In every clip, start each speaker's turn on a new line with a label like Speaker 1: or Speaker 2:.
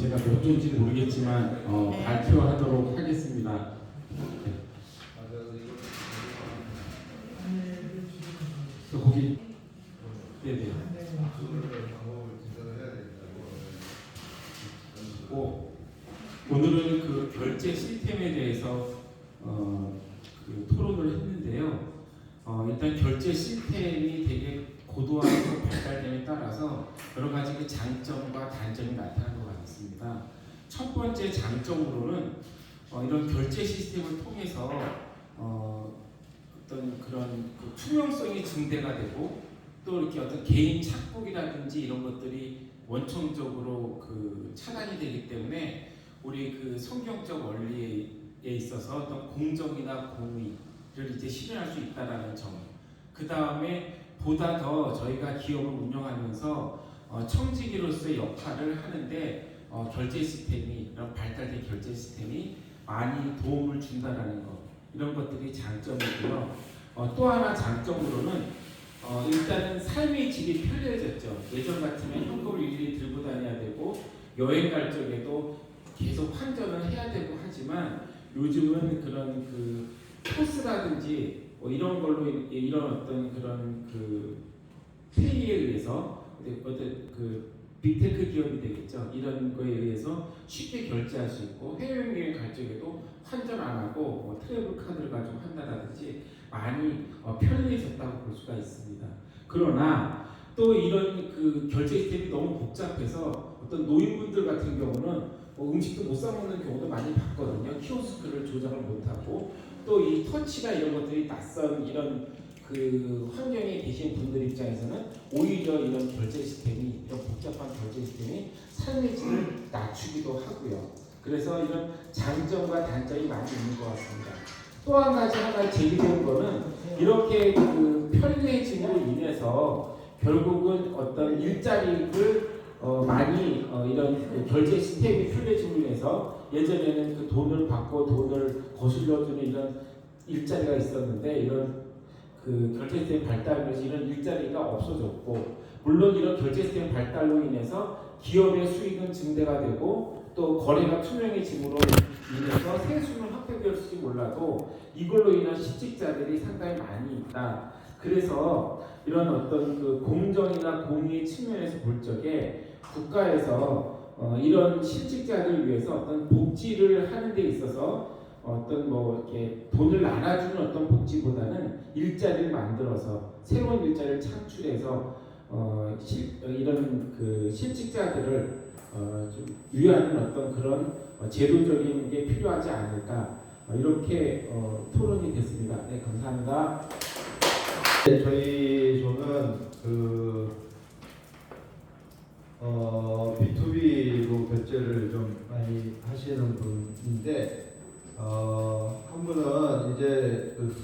Speaker 1: 제가 몇 조인지 모르겠지만 어, 발표하도록 하겠습니다. 그 거기 네네. 고 오늘은 그 결제 시스템에 대해서 어, 그 토론을 했는데요. 어, 일단 결제 시스템이 되게 고도화해서 발달됨에 따라서 여러 가지 그 장점과 단점이 나타난 것 같습니다. 첫 번째 장점으로는 어, 이런 결제 시스템을 통해서 어, 어떤 그런 그 투명성이 증대가 되고 또 이렇게 어떤 개인 착복이라든지 이런 것들이 원천적으로 그 차단이 되기 때문에 우리 그 성경적 원리에 있어서 어떤 공정이나 공의를 이제 실현할 수 있다라는 점. 그 다음에 보다 더 저희가 기업을 운영하면서 어, 청지기로서의 역할을 하는데 어, 결제 시스템이 이런 발달된 결제 시스템이 많이 도움을 준다라는 것 이런 것들이 장점이고요. 어, 또 하나 장점으로는 어, 일단은 삶의 질이 편리해졌죠. 예전 같으면 현금을 일일이 들고 다녀야 되고 여행 갈 적에도 계속 환전을 해야 되고 하지만 요즘은 그런 그 포스라든지 뭐 이런 걸로 이- 이런 어떤 그런 그 페이에 의해서 어떤 그 빅테크 기업이 되겠죠. 이런 거에 의해서 쉽게 결제할 수 있고 해외여행 갈 적에도 환전 안 하고 뭐 트래블 카드를 가지고 한다라든지 많이 어, 편리해졌다고 볼 수가 있습니다. 그러나 또 이런 그 결제 시스템이 너무 복잡해서 어떤 노인분들 같은 경우는 뭐 음식도 못 사 먹는 경우도 많이 봤거든요. 키오스크를 조작을 못하고 또 이 터치가 이런 것들이 낯선 이런 그 환경에 계신 분들 입장에서는 오히려 이런 결제 시스템이 이런 복잡한 결제 시스템이 삶의 질을 낮추기도 하고요. 그래서 이런 장점과 단점이 많이 있는 것 같습니다. 또 한 가지 하나 제기된 거는 이렇게 그 편리해짐으로 인해서 결국은 어떤 일자리를 어, 많이 어, 이런 그 결제 시스템이 편리해짐으로 인해서 예전에는 그 돈을 받고 돈을 거슬러주는 이런 일자리가 있었는데 이런 그 결제 시스템 발달하면서 이런 일자리가 없어졌고 물론 이런 결제 시스템 발달로 인해서 기업의 수익은 증대가 되고 또 거래가 투명해짐으로 인해서 세수는 확대되었을지 몰라도 이걸로 인한 실직자들이 상당히 많이 있다. 그래서 이런 어떤 그 공정이나 공의 측면에서 볼 적에 국가에서 어, 이런 실직자를 위해서 어떤 복지를 하는 데 있어서 어떤 뭐 이렇게 돈을 나눠주는 어떤 복지보다는 일자리를 만들어서 새로운 일자리를 창출해서 어, 실, 어, 이런 그 실직자들을 어, 좀 유의하는 어떤 그런 어, 제도적인 게 필요하지 않을까 어, 이렇게 어, 토론이 됐습니다. 네 감사합니다.
Speaker 2: 네, 저희 조는 그 어, B2B로 결제를 좀 많이 하시는 분인데 어, 한 분은 이제 그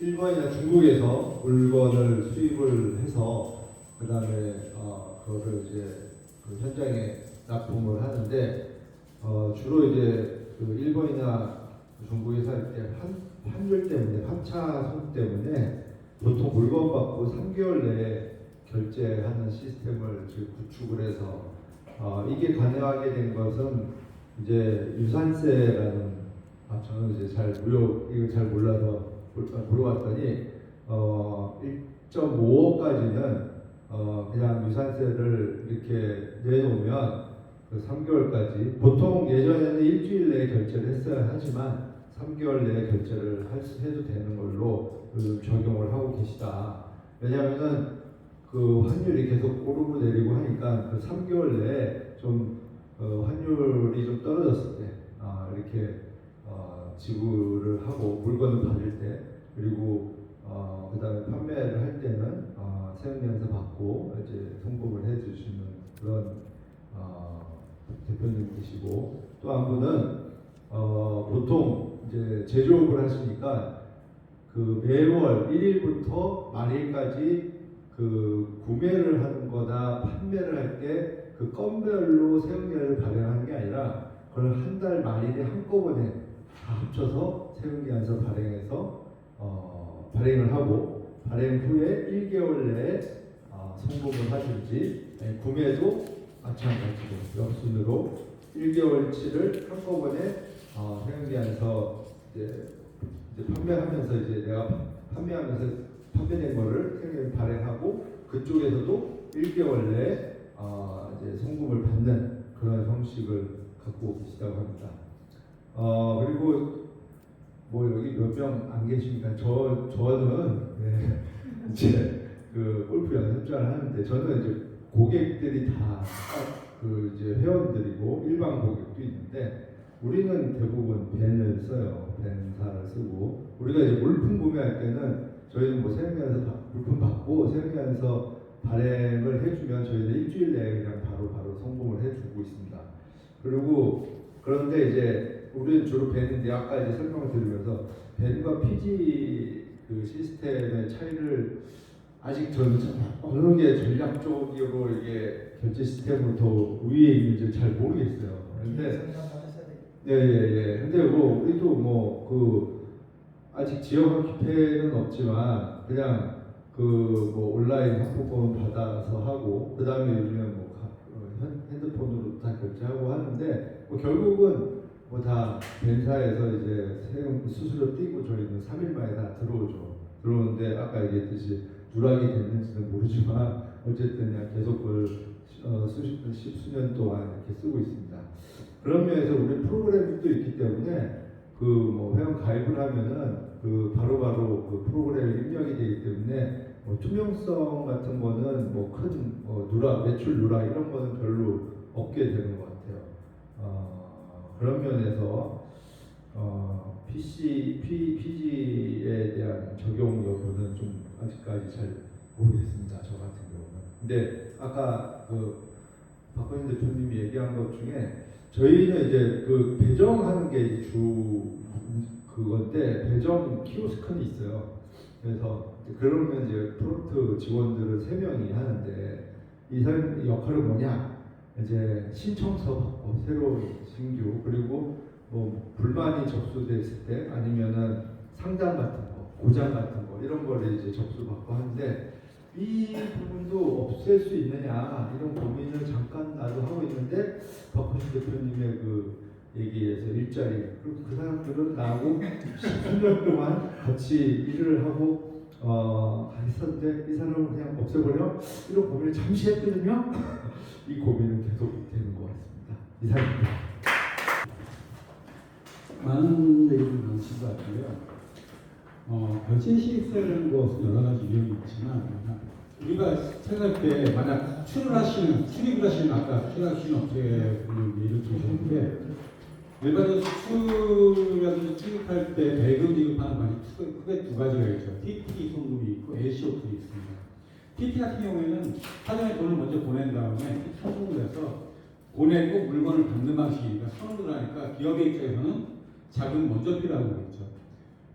Speaker 2: 일본이나 중국에서 물건을 수입을 해서 그 다음에 어, 그거를 이제 그 현장에 납품을 하는데 어, 주로 이제 그 일본이나 중국에서 할때 환율 때문에 환차 손 때문에 보통 물건 받고 3개월 내에 결제하는 시스템을 지금 구축을 해서 어, 이게 가능하게 된 것은 이제 유산세라는 아 저는 이제 잘 무료 이거 잘 몰라서 물- 아, 물어봤더니 어 1.5억까지는 어 그냥 유산세를 이렇게 내놓으면 그 3개월까지 보통 예전에는 일주일 내에 결제를 했어야 하지만 3개월 내에 결제를 할 수- 해도 되는 걸로 그 적용을 하고 계시다. 왜냐하면은 그 환율이 계속 오르고 내리고 하니까 그 3개월 내에 좀 어, 환율이 좀 떨어졌을 때 아, 이렇게 어, 지불을 하고 물건을 받을 때 그리고 어, 그다음에 판매를 할 때는 어, 세금면세 받고 이제 송금을 해주시는 그런 어, 대표님이시고 또 한 분은 어, 보통 이제 제조업을 하시니까 그 매월 1일부터 말일까지 그 구매를 하는 거나 판매를 할 때 그 건별로 세금계를 발행하는 게 아니라 그걸 한 달 말일에 한꺼번에 다 합쳐서 세금계에서 발행해서 어, 발행을 하고 발행 후에 1개월 내에 어, 송금을 하든지 아니, 구매도 마찬가지로 역순으로 1개월치를 한꺼번에 어, 생계안서 이제, 이제 판매하면서 이제 내가 판매하면서 판매된 거를 생계 발행하고 그쪽에서도 1개월 내에 어, 이제 송금을 받는 그런 형식을 갖고 계시다고 합니다. 어 그리고 뭐 여기 몇 명 안 계시니까 저 저는 네, 이제 그 골프 연습장을 하는데 저는 이제 고객들이 다 그 이제 회원들이고 일반 고객도 있는데 우리는 대부분 벤을 써요. 벤사를 쓰고 우리가 이제 물품 구매할 때는 저희는 뭐 세무에서 물품 받고 세무에서 발행을 해주면 저희는 일주일 내에 그냥 바로 바로 송금을 해주고 있습니다. 그리고 그런데 이제 우리는 주로 벤인데 아까 이제 설명을 드리면서 벤과 PG 그 시스템의 차이를 아직 저는 참 어느 게 전략적으로 이게 결제 시스템으로 더 위에 있는지 잘 모르겠어요. 근데 예예 예. 근데 뭐 우리도 뭐 그 아직 지역 기회는 없지만 그냥 그 뭐 온라인 확보권 받아서 하고 그 다음에 요즘에 뭐 가- 어, 핸- 핸드폰으로 다 결제하고 하는데 뭐 결국은 뭐 다 벤사에서 이제 세금 수수료 띄고 저희는 3일 만에 다 들어오죠. 들어오는데 아까 얘기했듯이 누락이 됐는지는 모르지만 어쨌든 그냥 계속 그걸 어, 수십 십수년 동안 이렇게 쓰고 있습니다. 그런 면에서 우리 프로그램도 있기 때문에 그 뭐 회원 가입을 하면은 그 바로바로 그 프로그램에 입력이 되기 때문에 뭐 투명성 같은 거는 뭐큰 뭐 누락 매출 누락 이런 거는 별로 없게 되는 것 같아요. 어, 그런 면에서 어, PC P, PG에 대한 적용 여부는 좀 아직까지 잘 모르겠습니다. 저 같은 경우는. 근데 아까 그 박건희 대표님이 얘기한 것 중에 저희는 이제 그 배정하는 게 주 그건데 배정 키오스크는 있어요. 그래서 그러면 이제 프로트 직원들은 세 명이 하는데 이 사람 역할은 뭐냐? 이제 신청서 받고 새로운 신규 그리고 뭐 불만이 접수됐을 때 아니면은 상담 같은 거, 고장 같은 거 이런 거를 이제 접수받고 하는데 이 부분도 없앨 수 있느냐 이런 고민을 잠깐 나도 하고 있는데 박헌희 대표님의 그 얘기에서 일자리 그리고 그 사람들은 나하고 10년 동안 같이 일을 하고 어 했었는데 이 사람을 그냥 없애버려? 이런 고민을 잠시 했거든요 이 고민은 계속 되는 것 같습니다 이상입니다.
Speaker 3: 많은 얘기를 나누신 것 같고요. 어, 시스템이라는 것은 여러 가지 유형이 있지만 우리가 생각할 때 만약 출을 출입을 하시는 아까 출하시는 업체분 예를 들으셨는데 일반적으로 수출이라든지 출입할 때 배금 지급하는 방식 크게, 두 가지가 있죠. TT 송금이 있고 LCO 이 있습니다. TT 같은 경우에는 사전에 돈을 먼저 보낸 다음에 송금을 해서 보내고 물건을 받는 방식이니까 선호를 하니까 기업의 입장에서는 자금 먼저 필요하고 그랬죠.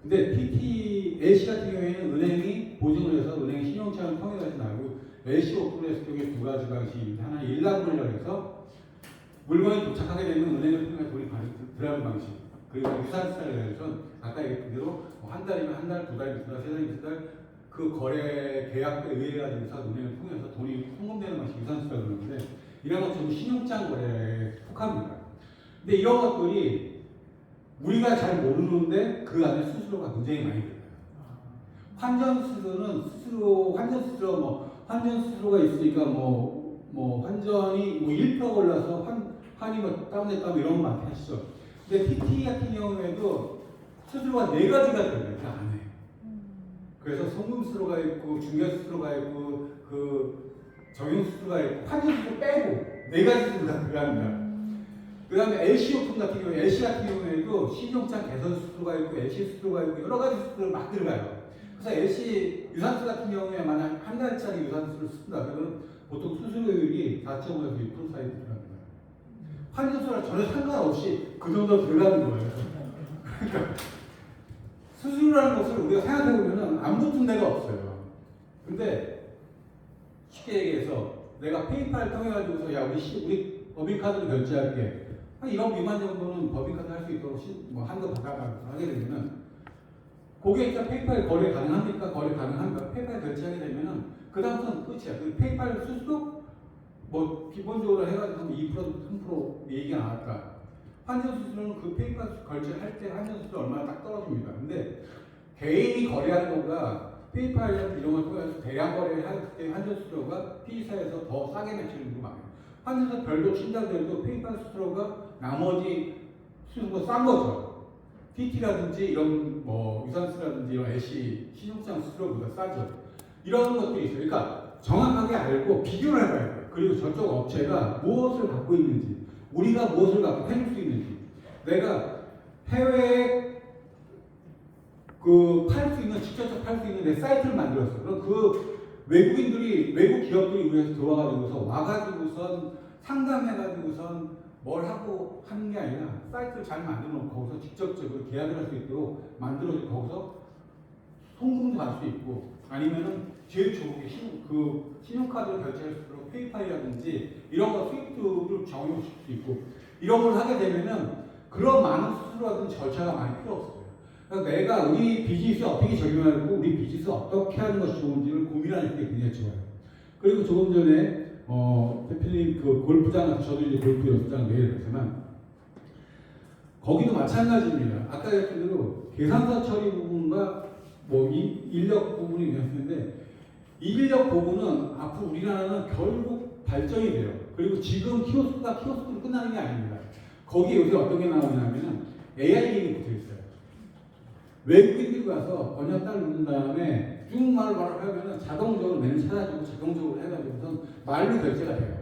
Speaker 3: 근데 PT, LC 같은 경우에는 은행이 보증을 해서 은행이 신용차를 통해서 나고 LC 오픈했을 경우에 두 가지 방식인데 하나 일납물로 해서 물건이 도착하게 되면 은행을 통해 돈이 가- 들어가는 방식 그리고 유산스타를 해서 아까 얘기한 대로 뭐한 달이면 한 달, 두 달이면 두 달, 세 달이면 세 달, 그 거래 계약에 의해 가지고서 은행을 통해서 돈이 송금되는 방식 유산스타를 그러는데 이런 건 전부 신용장 거래에 속합니다. 근데 이런 것들이 우리가 잘 모르는데 그 안에 수수료가 굉장히 많이 들어요. 환전 수수료는 수수료, 환전 수수료 뭐 환전 수수료가 있으니까 뭐뭐 환전이 뭐 1% 올라서 환 환이 뭐 다운됐다 이런 거 많이 하시죠. 근데 PT 같은 경우에도 수수료가 네 가지가 들어요. 그. 그래서 송금 수수료가 있고 중개 수수료가 있고 그 적용 수수료가 있고 환전 수수료 빼고 네 가지 수수료가 들어갑니다. 그 다음에 LC 오픈 같은 경우에 LC 같은 경우에도 신용장 개선 수수료가 있고 LC 수수료가 있고 여러 가지 수수료가 막 들어가요. 그래서 LC 유산수 같은 경우에 만약 한 달짜리 유산수를 쓴다 그러면 보통 수수료율이 4.5에서 6% 사이 들어갑니다. 환전수랑 전혀 상관없이 그 정도 들어가는 거예요. 그러니까 수수료라는 것을 우리가 생각해 보면은 안 붙은 데가 없어요. 근데 쉽게 얘기해서 내가 페이팔 통해 가지고서 야 우리 시, 우리 법인카드로 결제할게. 한 1억 미만 정도는 법인카드 할 수 있도록 시, 뭐 한도 받아가 하게 되면은 고객과 페이팔 거래 가능합니까? 거래 가능합니까? 페이팔 결제하게 되면은 그 다음부터는 끝이야. 그 페이팔 수수료 뭐 기본적으로 해가지고 2% 3% 얘기가 나왔다. 환전 수수료는 그 페이퍼 결제할 때 환전 수수료 얼마나 딱 떨어집니다. 근데 개인이 거래하는 것보다 페이팔이나 이런 걸 통해서 대량 거래를 할때 환전 수수료가 피사에서 더 싸게 매치는 경우가 많아요. 환전사 별도 친다더라도 페이팔 수수료가 나머지 수수료가 싼 거죠. TT라든지 이런 뭐 유산스라든지 이런 애시 신용장 수수료보다 싸죠. 이런 것들이 있어요. 그러니까 정확하게 알고 비교를 해봐야 돼요. 그리고 저쪽 업체가 무엇을 갖고 있는지, 우리가 무엇을 갖고 해줄 수 있는지, 내가 해외에 그 팔 수 있는 직접적 팔 수 있는 내 사이트를 만들었어. 그럼 그 외국인들이 외국 기업들이 우리에서 들어와가지고서 와가지고선 상담해가지고선 뭘 하고 하는 게 아니라 사이트를 잘 만들어 놓고 거기서 직접적으로 계약을 할 수 있도록 만들어서 거기서 송금도 할 수 있고 아니면은 제일 좋은 게 신용, 그 신용카드를 결제할 수 있도록 페이팔이라든지 이런 거 스위프트를 적용할 수 있고 이런 걸 하게 되면은 그런 많은 수수료라든지 절차가 많이 필요 없어요. 그러니까 내가 우리 비즈니스에 어떻게 적용하고 우리 비즈니스 어떻게 하는 것이 좋은지를 고민하는 게 굉장히 좋아요. 그리고 조금 전에 어, 대표님 그 골프장 저도 이제 골프 연습장 매일 갔지만 거기도 마찬가지입니다. 아까 했던 대로 계산서 처리 부분과 뭐 이- 인력 부분이 이 인력 부분은 앞으로 우리나라는 결국 발전이 돼요. 그리고 지금 키오스크가 키오스크로 끝나는 게 아닙니다. 거기에 요새 어떤 게 나오냐면은 AI 기능이 붙어 있어요. 외국인들이 와서 번역 딸 누른 다음에 중국말을 말을 하면은 자동적으로 메뉴 찾아주고 자동적으로 해가지고선 말로 결제가 돼요.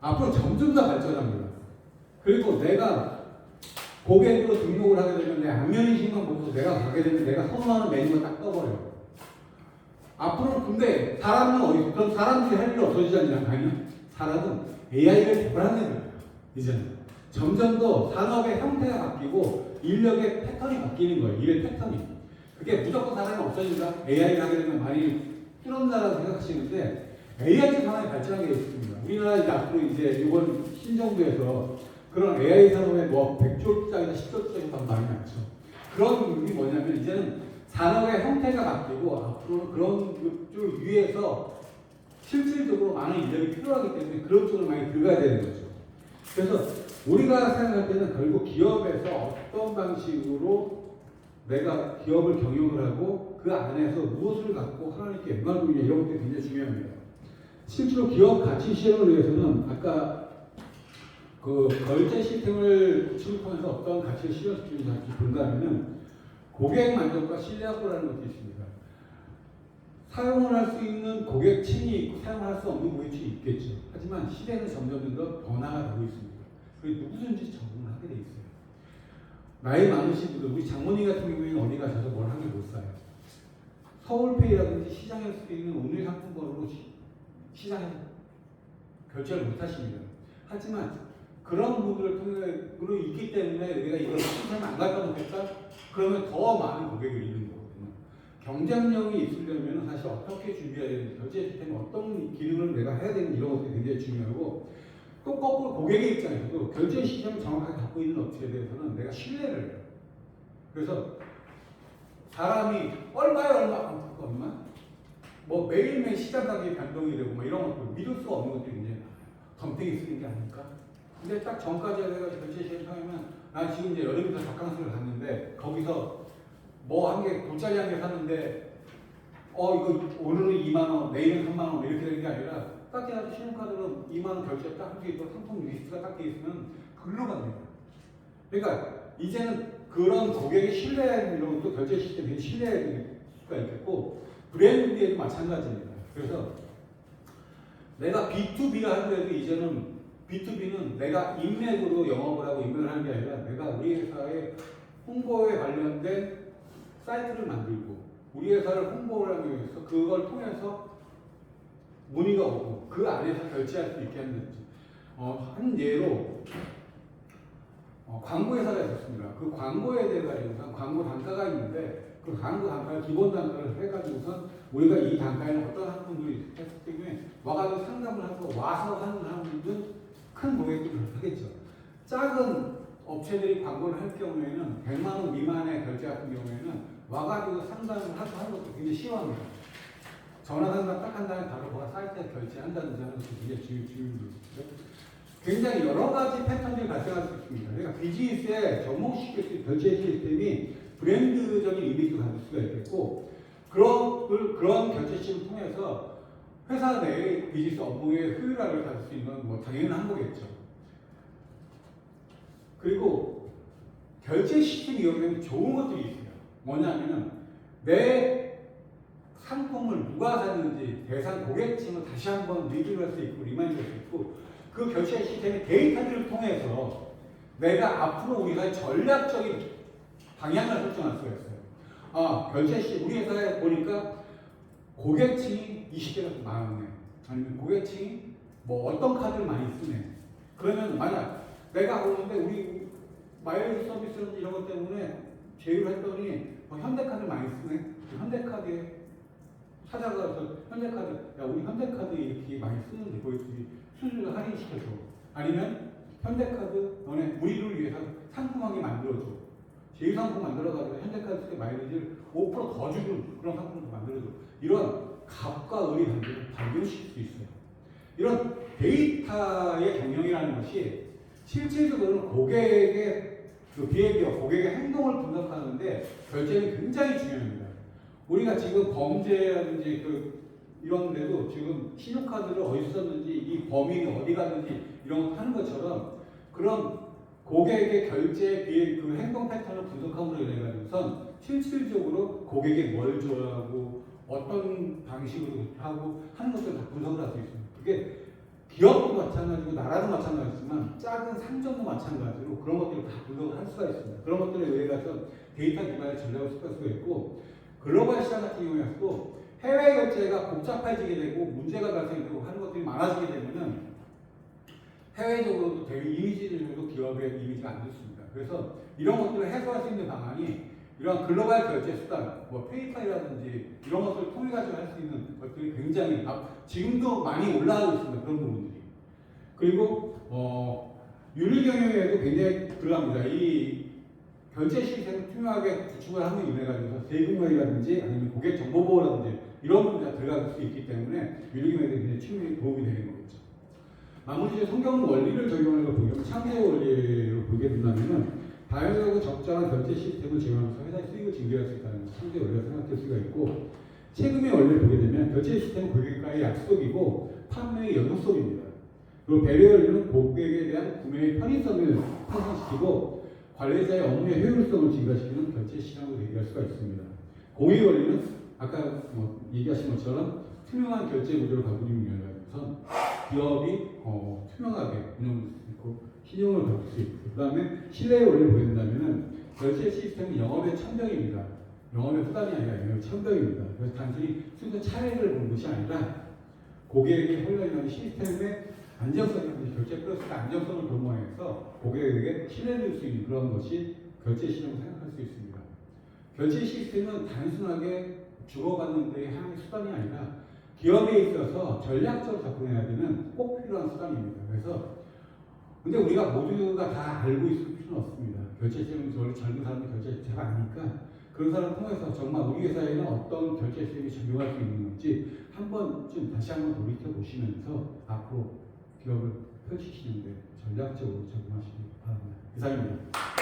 Speaker 3: 앞으로 점점 더 발전합니다. 그리고 내가 고객으로 등록을 하게 되면 내 안면인식만 보고서 내가 가게 되면 내가 선호하는 메뉴가 딱 떠버려요. 앞으로 근데 사람은 어디? 그럼 사람들이 할 일이 없어지지 않냐? 아니, 사람은 AI를 개발하는 거예요. 이제는. 점점 더 산업의 형태가 바뀌고 인력의 패턴이 바뀌는 거예요. 일의 패턴이. 그게 무조건 사람이 없어진다. AI를 하게 되면 많이 줄어든다라고 생각하시는데 AI 산업이 발전하게 있습니다. 우리나라 이제 앞으로 이제 이번 신정부에서 그런 AI 산업에 뭐 100조짜리나 10조짜리 더 많이 많죠. 그런 부분이 뭐냐면 이제는 산업의 형태가 바뀌고 앞으로 그런 쪽 위에서 실질적으로 많은 인력이 필요하기 때문에 그런 쪽으로 많이 들어가야 되는 거죠. 그래서 우리가 생각할 때는 결국 기업에서 어떤 방식으로 내가 기업을 경영을 하고 그 안에서 무엇을 갖고 하나님께 영광을 돌리냐 이런 것들이 굉장히 중요합니다. 실제로 기업 가치 실현을 위해서는 아까 그 결제 시스템을 침입하면서 어떤 가치를 실현시키는지 본다면은 고객 만족과 신뢰 확보라는 것도 있습니다. 사용을 할 수 있는 고객층이 있고 사용할 수 없는 고객층이 있겠죠. 하지만 시대는 점점 더 변화가 되고 있습니다. 그리고 누구든지 적응을 하게 돼 있어요. 나이 많으신 분들, 우리 장모님 같은 경우에는 어디 가셔서 뭘한게못 사요. 서울페이라든지 시장에서 쓰이는 오늘 상품권으로 시, 시장에서 결제를 못 하십니다. 하지만 그런 분들을 통해로 있기 때문에 우리가 이걸 시스템 안 갖다 놓겠다? 그러면 더 많은 고객을 잃는 거거든요. 경쟁력이 있으려면 사실 어떻게 준비해야 되는지, 결제 시스템에 어떤 기능을 내가 해야 되는지 이런 것들이 굉장히 중요하고 또 거꾸로 고객의 입장에서도 결제 시스템을 정확하게 갖고 있는 업체에 대해서는 내가 신뢰를 해요. 그래서 사람이 얼마에 얼마, 얼마? 뭐 매일매일 시장 가격이 변동이 되고 뭐 이런 것들 믿을 수가 없는 것들이 많아요. 덤탱이 쓰는 게 아닐까? 근데 딱 전까지 내가 결제 시스템 하면 난 지금 이제 여름부터 바캉스를 갔는데 거기서 뭐 한 개 돗자리 한 개 샀는데 어 이거 오늘은 2만 원, 내일은 3만 원 이렇게 되는 게 아니라 딱히 나도 신용카드로 2만 원 결제 딱할수 있도록 상품 리스트가 딱 돼 있으면 글로 갑니다. 그러니까 이제는 그런 고객의 신뢰 이런 것도 결제 시스템에 신뢰할 수가 있겠고 브랜드에도 마찬가지입니다. 그래서 내가 B2B를 하더라도 이제는 B2B는 내가 인맥으로 영업을 하고 인맥을 하는 게 아니라 내가 우리 회사의 홍보에 관련된 사이트를 만들고 우리 회사를 홍보를 하기 위해서 그걸 통해서 문의가 오고 그 안에서 결제할 수 있게 하는. 어, 한 예로 어, 광고 회사가 있었습니다. 그 광고에 대해 가지고선 광고 단가가 있는데 그 광고 단가를 기본 단가를 해가지고선 우리가 이 단가에는 어떤 상품들이 했기 때문에 와가지고 상담을 하고 와서 하는 사람들은 큰 고객들을 하겠죠. 작은 업체들이 광고를 할 경우에는 100만 원 미만의 결제 같은 경우에는 와가지고 상담을 하고 하는 것도 굉장히 쉬워합니다. 전화 상담 딱 한 다음에 바로 뭐가 사이트에 결제한다든지 하는 게 주요 주요죠. 굉장히 여러 가지 패턴들이 발생할 수 있습니다. 그러니까 비즈니스에 접목시킬 수 있는 결제 시스템이 브랜드적인 이미지도 가질 수가 있겠고 그런 그런 결제 시스템을 통해서 회사 내의 비즈니스 업무의 효율화를 가질 수 있는 뭐 당연한 거겠죠. 그리고 결제 시스템이 이용되면 좋은 것들이 있어요. 뭐냐면은 내 상품을 누가 샀는지 대상 고객층을 다시 한번 리뷰를 할수 있고 리마인드 할수 있고 그 결제 시스템의 데이터들을 통해서 내가 앞으로 우리 회사의 전략적인 방향을 설정할 수가 있어요. 아, 결제 시 우리 회사에 보니까 고객층이 20대가 많네. 아니면 고객층이 뭐 어떤 카드를 많이 쓰네. 그러면 만약 내가 보는데 우리 마일리지 서비스 이런 것 때문에 제휴를 했더니 뭐 현대카드 많이 쓰네. 그 현대카드에 찾아가서 현대카드, 야 우리 현대카드 이렇게 많이 쓰는데 거기 수수료 할인시켜줘. 아니면 현대카드 너네 우리를 위해서 상품 하게 만들어줘. 제휴 상품 만들어가지고 현대카드 쓸때 마일리지를 5%더 주는 그런 상품도 만들어줘. 이런 값과 을의 관계를 발견시킬 수 있어요. 이런 데이터의 경영이라는 것이 실질적으로는 고객의 그 비해비어, 고객의 행동을 분석하는데 결제는 굉장히 중요합니다. 우리가 지금 범죄라든지 그 이런 데도 지금 신용카드를 어디서 썼는지 이 범인이 어디 갔는지 이런 거 하는 것처럼 그런 고객의 결제 비해 그 행동 패턴을 분석함으로 인해 가지고선 실질적으로 고객에 뭘 줘야 하고 어떤 방식으로 하고 하는 것들을 다 분석을 할 수 있습니다. 그게 기업도 마찬가지고 나라도 마찬가지지만 작은 상점도 마찬가지로 그런 것들을 다 분석을 할 수가 있습니다. 그런 것들에 의해 가서 데이터 기반의 전략을 수할 수가 있고 글로벌 시장 같은 경우에도 해외 결제가 복잡해지게 되고 문제가 발생되고 하는 것들이 많아지게 되면은 해외적으로도 되게 이미지적으로 기업의 이미지가 안 좋습니다. 그래서 이런 것들을 해소할 수 있는 방안이 이런 글로벌 결제 수단, 뭐 페이팔이라든지 이런 것들을 통해 가지고 할 수 있는 것들이 굉장히 아, 지금도 많이 올라가고 있습니다. 그런 부분들이. 그리고 어, 윤리 경영에도 굉장히 들어갑니다. 이 결제 시스템을 투명하게 구축을 하는 인해 가지고 세금 관리라든지 아니면 고객 정보 보호라든지 이런 부분이 다 들어갈 수 있기 때문에 윤리 경영에 굉장히 충분히 도움이 되는 거겠죠. 나머지 성경 원리를 걸 보면 창조 원리로 보게 된다면은 다양하고 적절한 결제 시스템을 제공하면서 회사의 수익을 증대할 수 있다는 창조 원리가 생각될 수가 있고 세금의 원리를 보게 되면 결제 시스템은 고객과의 약속이고 판매의 연속입니다. 그리고 배려 원리는 고객에 대한 구매의 편의성을 향상시키고 관리자의 업무의 효율성을 증가시키는 결제 시장으로 얘기할 수가 있습니다. 공의 원리는 아까 뭐 얘기하신 것처럼 투명한 결제 구조를 바꾸기 위 해서 기업이 어, 투명하게 운영할 수 있고 신용을 받을 수 있고 그 다음에 신뢰의 원리를 보인다면은 결제 시스템은 영업의 천병입니다. 영업의 수단이 아니라 영업의 천병입니다. 그래서 단순히 순수 차례를 보는 것이 아니라 고객에게 혼란이라는 시스템의 안정성이라든지 결제 프로세스의 안정성을 도모해서 고객에게 신뢰를 줄 수 있는 그런 것이 결제 시스템을 생각할 수 있습니다. 결제 시스템은 단순하게 주고받는 데의 하나의 수단이 아니라 기업에 있어서 전략적으로 접근해야 되는 꼭 필요한 수단입니다. 그래서 근데 우리가 모두가 다 알고 있을 필요는 없습니다. 결제 시스템은 저희 젊은 사람들 결제 잘 아니까 그런 사람을 통해서 정말 우리 회사에는 어떤 결제 시스템이 적용할 수 있는 건지 한 번쯤 다시 한번 돌이켜 보시면서 앞으로 기업을 펼치시는데 전략적으로 적용하시기 바랍니다. 이상입니다.